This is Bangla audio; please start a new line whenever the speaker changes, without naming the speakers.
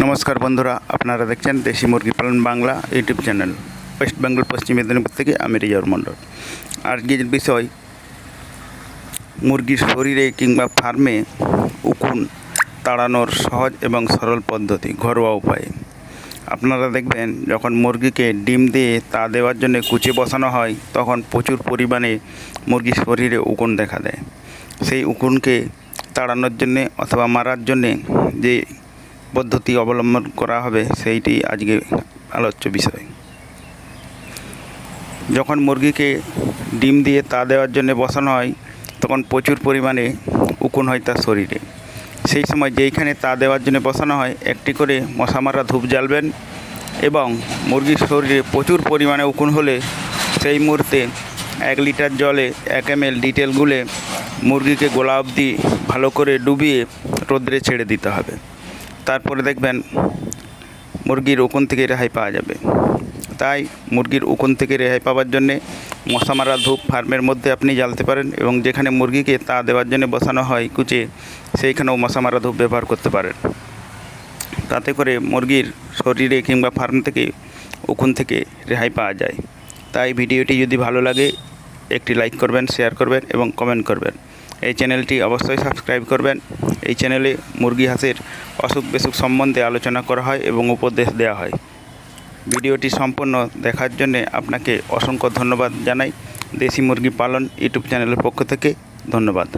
নমস্কার বন্ধুরা, আপনারা দেখছেন দেশি মুরগি পালন Bangla YouTube channel, West Bengal, Paschim Medinipur থেকে আমি রিজার মণ্ডল। আজকের বিষয়, মুরগির শরীরে কিংবা ফার্মে উকুন তাড়ানোর সহজ এবং সরল পদ্ধতি, ঘরোয়া উপায়ে। আপনারা দেখবেন, যখন মুরগিকে ডিম দিয়ে তা দেওয়ার জন্য কুচে বসানো হয়, তখন প্রচুর পরিমাণে মুরগির শরীরে উকুন দেখা দেয়। সেই উকুনকে তাড়ানোর জন্যে অথবা মারার জন্যে যে পদ্ধতি অবলম্বন করা হবে, সেইটি আজকে আলোচ্য বিষয়। যখন মুরগিকে ডিম দিয়ে তা দেওয়ার জন্য বসানো হয়, তখন প্রচুর পরিমাণে উকুন হয় তার শরীরে। সেই সময় যেইখানে তা দেওয়ার জন্য বসানো হয়, একটি করে মশা মারা ধূপ জ্বালবেন এবং মুরগির শরীরে প্রচুর পরিমাণে উকুন হলে সেই মুহূর্তে এক লিটার জলে এক এম এল ডিটেল গুলে মুরগিকে গোলা অবধি ভালো করে ডুবিয়ে রোদ্রে ছেড়ে দিতে হবে। তারপরে দেখবেন মুরগির উকুন থেকে রেহাই পাওয়া যাবে। তাই মুরগির উকুন থেকে রেহাই পাওয়ার জন্যে মশা মারা ধূপ ফার্মের মধ্যে আপনি জ্বালতে পারেন এবং যেখানে মুরগিকে তা দেওয়ার জন্য বসানো হয় কুচে, সেইখানেও মশা মারা ধূপ ব্যবহার করতে পারেন। তাতে করে মুরগির শরীরে কিংবা ফার্ম থেকে উকুন থেকে রেহাই পাওয়া যায়। তাই ভিডিওটি যদি ভালো লাগে, একটি লাইক করবেন, শেয়ার করবেন এবং কমেন্ট করবেন। এই চ্যানেলটি অবশ্যই সাবস্ক্রাইব করবেন। এই চ্যানেলে মুরগি হাঁসের অসুখ বিসুখ সম্বন্ধে আলোচনা করা হয় এবং উপদেশ দেওয়া হয়। ভিডিওটি সম্পূর্ণ দেখার জন্য আপনাকে অসংখ্য ধন্যবাদ জানাই। দেশি মুরগি পালন ইউটিউব চ্যানেলের পক্ষ থেকে ধন্যবাদ।